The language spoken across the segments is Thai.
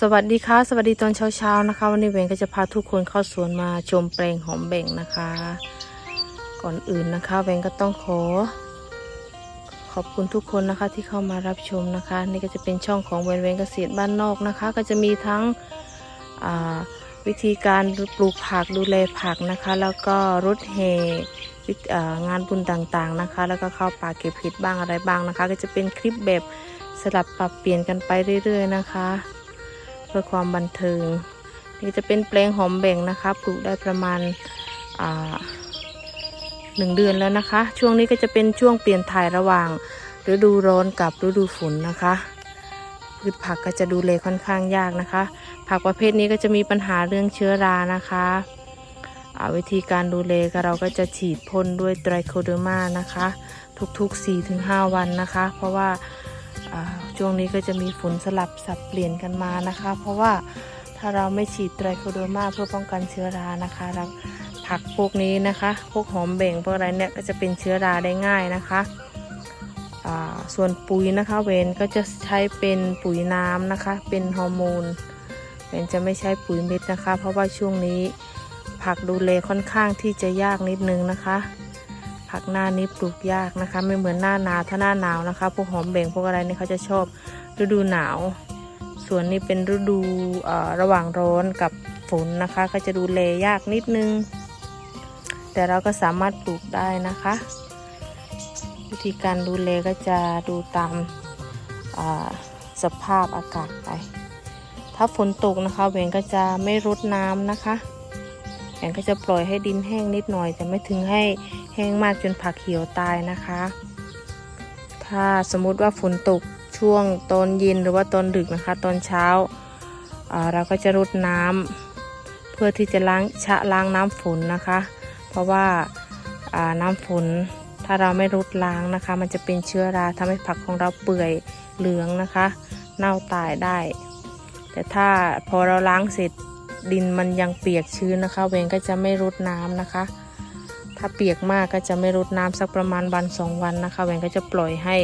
สวัสดีค่ะ สวัสดีตอนเช้าๆนะคะ วันนี้เวงก็จะพาทุกคนเข้าสวนมาชมแปลงหอมแบ่งนะคะ ก่อนอื่นนะคะเวงก็ต้องขอ ขอบคุณทุกคนนะคะที่เข้ามารับชมนะคะ นี่ก็จะเป็นช่องของเวนเวนเกษตรบ้านนอกนะคะ ก็จะมีทั้งวิธีการปลูกผักดูแลผักนะคะ แล้วก็รถแห่วิธีอ่างานบุญต่างๆนะคะ แล้วก็เข้าป่าเก็บเห็ดบ้างอะไรบ้างนะคะ ก็จะเป็นคลิปแบบสลับปรับเปลี่ยนกันไปเรื่อย ๆ นะคะ เพื่อความบันเทิง นี่จะเป็นแปลงหอมแบ่งนะคะปลูกได้ประมาณหนึ่งเดือนแล้วนะคะ ช่วงนี้ก็จะเป็นช่วงเปลี่ยนถ่ายระหว่างฤดูร้อนกับฤดูฝนนะคะพืชผักก็จะดูแลค่อนข้างยากนะคะ ผักประเภทนี้ก็จะมีปัญหาเรื่องเชื้อรานะคะวิธีการดูแลก็เราก็จะฉีดพ่นด้วยไตรโคเดอร์มานะคะ ทุกๆ 4-5 วันนะคะ เพราะว่า ช่วงนี้ก็จะมีฝนสลับสับเปลี่ยนกันมานะคะ เพราะว่าถ้าเราไม่ฉีดไตรโคเดมาเพื่อป้องกันเชื้อรานะคะแล้วผักพวกนี้นะคะพวกหอมแบ่งพวกอะไรเนี่ยก็จะเป็นเชื้อราได้ง่ายนะคะส่วนปุ๋ยนะคะเวนก็จะใช้เป็นปุ๋ยน้ำนะคะ เป็นฮอร์โมนเวนจะไม่ใช้ปุ๋ยเม็ดนะคะ เพราะว่าช่วงนี้ผักดูแลค่อนข้างที่จะยากนิดนึงนะคะ ผักหน้านี้ปลูกยากนะคะ ไม่เหมือนหน้าหนาวถ้าหน้าหนาวนะคะ พวกหอมแบ่งพวกอะไรนี่เขาจะชอบฤดูหนาว ส่วนนี้เป็นฤดูระหว่างร้อนกับฝนนะคะ ก็จะดูแลยากนิดนึง แต่เราก็สามารถปลูกได้นะคะ วิธีการดูแลก็จะดูตามาสภาพอากาศไป ถ้าฝนตกนะคะแหวงก็จะไม่รดน้ำนะคะ แหวงก็จะปล่อยให้ดินแห้งนิดหน่อย แต่ไม่ถึงให้แห้งมากจนผักเขียวตายนะคะ ถ้าสมมุติว่าฝนตกช่วงตอนเย็นหรือว่าตอนดึกนะคะ ตอนเช้าอ่าเราก็จะรดน้ำเพื่อที่จะล้างชะล้างน้ำฝนนะคะ เพราะว่าาน้ำฝนถ้าเราไม่รดล้างนะคะ มันจะเป็นเชื้อราทำให้ผักของเราเปื่อยเหลืองนะคะ เน่าตายได้ แต่ถ้าพอเราล้างเสร็จ ดินมันยังเปียกชื้นนะคะ เวงก็จะไม่รดน้ำนะคะ ถ้าเปียกมากก็จะไม่รดน้ำสักประมาณวันสองวันนะคะ เวงก็จะปล่อยให้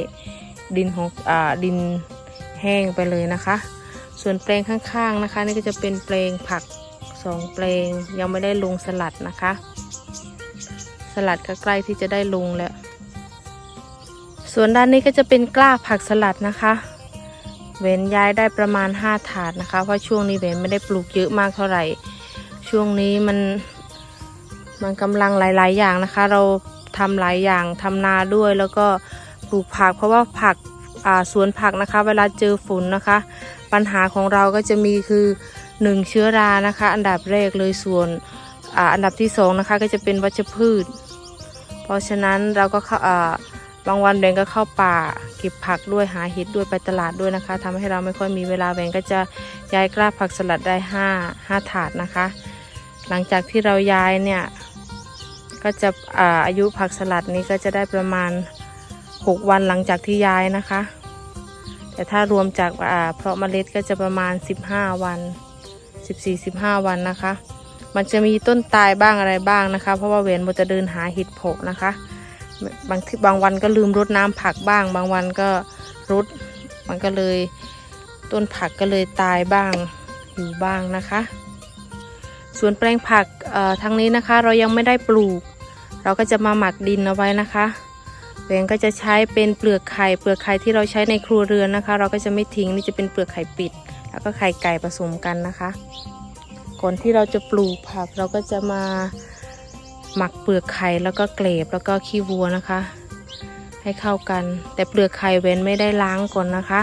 ดินของอ่าดินแห้งไปเลยนะคะ ส่วนแปลงข้างๆนะคะ นี่ก็จะเป็นแปลงผักสองแปลงยังไม่ได้ลงสลัดนะคะ สลัดก็ใกล้ที่จะได้ลงแล้ว ส่วนด้านนี้ก็จะเป็นกล้าผักสลัดนะคะ เว้นย้ายได้ประมาณ 5 ถาดนะคะ เพราะช่วงนี้เว้นไม่ได้ปลูกเยอะมากเท่าไหร่ ช่วงนี้มันมันกำลังหลาย ๆ อย่างนะคะ เราทำหลายอย่างทำนาด้วยแล้วก็ปลูกผักเพราะว่าผักสวนผักนะคะ เวลาเจอฝนนะคะ ปัญหาของเราก็จะมีคือหนึ่งเชื้อรานะคะ อันดับแรกเลยส่วนออันดับที่สองนะคะก็จะเป็นวัชพืช เพราะฉะนั้นเราก็เข้า บางวันแบงก็เข้าป่าเก็บผักด้วยหาเห็ดด้วยไปตลาดด้วยนะคะทำให้เราไม่ค่อยมีเวลาแบงก็จะย้ายกล้าผักสลัดได้ห้าห้าถาดนะคะ หลังจากที่เราย้ายเนี่ยก็จะอาอายุผักสลัดนี้ก็จะได้ประมาณ 6 วันหลังจากที่ย้ายนะคะ แต่ถ้ารวมจากเพราะเมล็ดก็จะประมาณ 15 วัน 14-15 วันนะคะ มันจะมีต้นตายบ้างอะไรบ้างนะคะ เพราะว่าเวนโมจะเดินหาเห็ดโผล่นะคะ บางทีบางวันก็ลืมรดน้ำผักบ้าง บางวันก็รดมันก็เลยต้นผักก็เลยตายบ้างอยู่บ้างนะคะ ส่วนแปลงผักทางนี้นะคะเรายังไม่ได้ปลูก เราก็จะมาหมักดินเอาไว้นะคะแหวงก็จะใช้เป็นเปลือกไข่เปลือกไข่ที่เราใช้ในครัวเรือนนะคะ เราก็จะไม่ทิ้งนี่จะเป็นเปลือกไข่ปิด แล้วก็ไข่ไก่ผสมกันนะคะ ก่อนที่เราจะปลูกผักเราก็จะมา หมักเปลือกไข่แล้วก็เกลบแล้วก็ขี้วัวนะคะ ให้เข้ากัน แต่เปลือกไข่เว้นไม่ได้ล้างก่อนนะคะ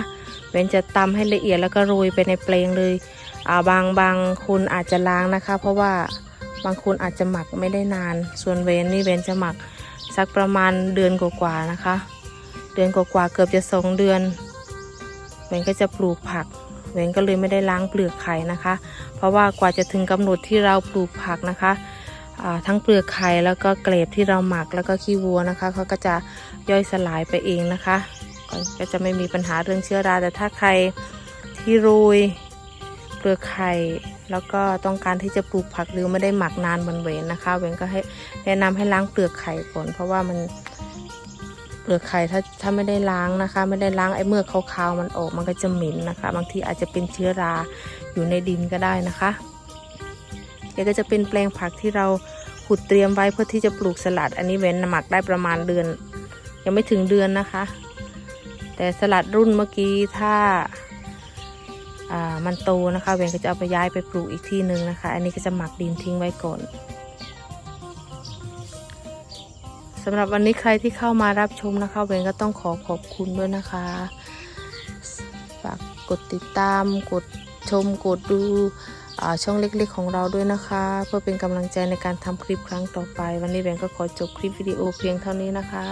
เว้นจะตำให้ละเอียดแล้วก็โรยไปในเปลงเลยอ่าบางบางคนอาจจะล้างนะคะ เพราะว่าบางคนอาจจะหมักไม่ได้นาน ส่วนเว้นนี่เว้นจะหมักสักประมาณเดือนกว่าๆนะคะ เดือนกว่าๆเกือบจะสองเดือนเว้นก็จะปลูกผักเว้นก็เลยไม่ได้ล้างเปลือกไข่นะคะ เพราะว่ากว่าจะถึงกำหนดที่เราปลูกผักนะคะ ทั้งเปลือกไข่แล้วก็เกล็ดที่เราหมักแล้วก็ขี้วัวนะคะเขาก็จะย่อยสลายไปเองนะคะ ก็จะไม่มีปัญหาเรื่องเชื้อรา แต่ถ้าใครที่โรยเปลือกไข่แล้วก็ต้องการที่จะปลูกผักหรือไม่ได้หมักนานเหมือนเวนนะคะ เวนก็ให้แนะนำให้ล้างเปลือกไข่ก่อนเพราะว่ามันเปลือกไข่ถ้าถ้าไม่ได้ล้างนะคะ ไม่ได้ล้างไอ้เมือกขาวๆมันออกมันก็จะเหม็นนะคะ บางทีอาจจะเป็นเชื้อราอยู่ในดินก็ได้นะคะ เดี๋ยวก็จะเป็นแปลงผักที่เราขุดเตรียมไว้เพื่อที่จะปลูกสลัด อันนี้เว้นหมักได้ประมาณเดือน ยังไม่ถึงเดือนนะคะ แต่สลัดรุ่นเมื่อกี้ถ้าามันโตนะคะเวนก็จะเอาไปย้ายไปปลูกอีกที่หนึ่งนะคะ อันนี้ก็จะหมักดินทิ้งไว้ก่อนสำหรับวันนี้ใครที่เข้ามารับชมนะคะเวนก็ต้องขอขอบคุณด้วยนะคะ ฝากกดติดตามกดชมกดดู ช่องเล็กๆของเราด้วยนะคะ เพื่อเป็นกำลังใจในการทำคลิปครั้งต่อไป วันนี้เวนก็ขอจบคลิปวิดีโอเพียงเท่านี้นะคะ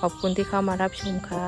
ขอบคุณที่เข้ามารับชมค่ะ